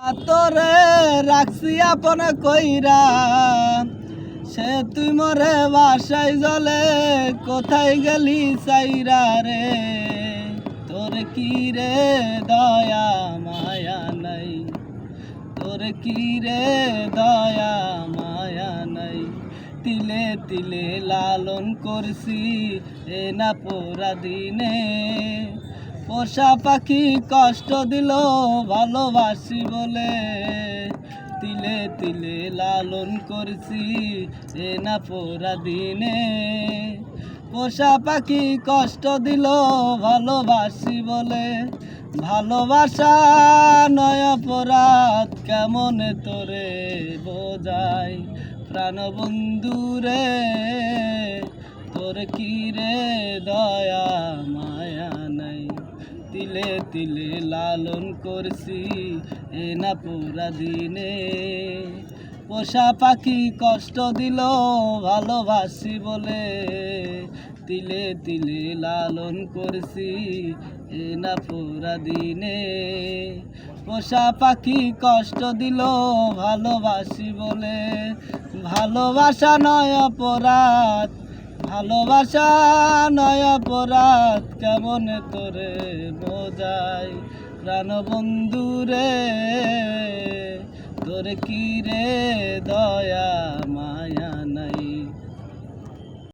তোরে রাখছি আপন কইরা। সে তুই মরে বাসায় জলে কোথায় গেলি সাইরা রে? তোর কি রে দয়া মায়া নাই? তোর কি রে দয়া মায়া নাই? তিলে তিলে লালন করছি এ না পোরা দিনে। পোষা পাখি কষ্ট দিল ভালোবাসি বলে। তিলে তিলে লালন করছি এ না পোড়া দিনে। পোষা পাখি কষ্ট দিল ভালোবাসি বলে। ভালোবাসা নয় অপরাধ, কেমন তোরে বোঝাই? প্রাণ বন্ধু রে তোর কি রে দয়া নাই তিলে তিলে লালন করছি, এ না পুরা দিনে। পোষা পাখি কষ্ট দিল, ভালোবাসি বলে। তিলে তিলে লালন করছি, এ না পুরা দিনে। পোষা পাখি কষ্ট দিল, ভালোবাসি বলে। ভালোবাসা নয় অপরাধ ভালোবাসা নয় অপরাধ কেমন তোরে বোঝাই? প্রাণ বন্ধু রে তোর কি রে দয়া মায়া?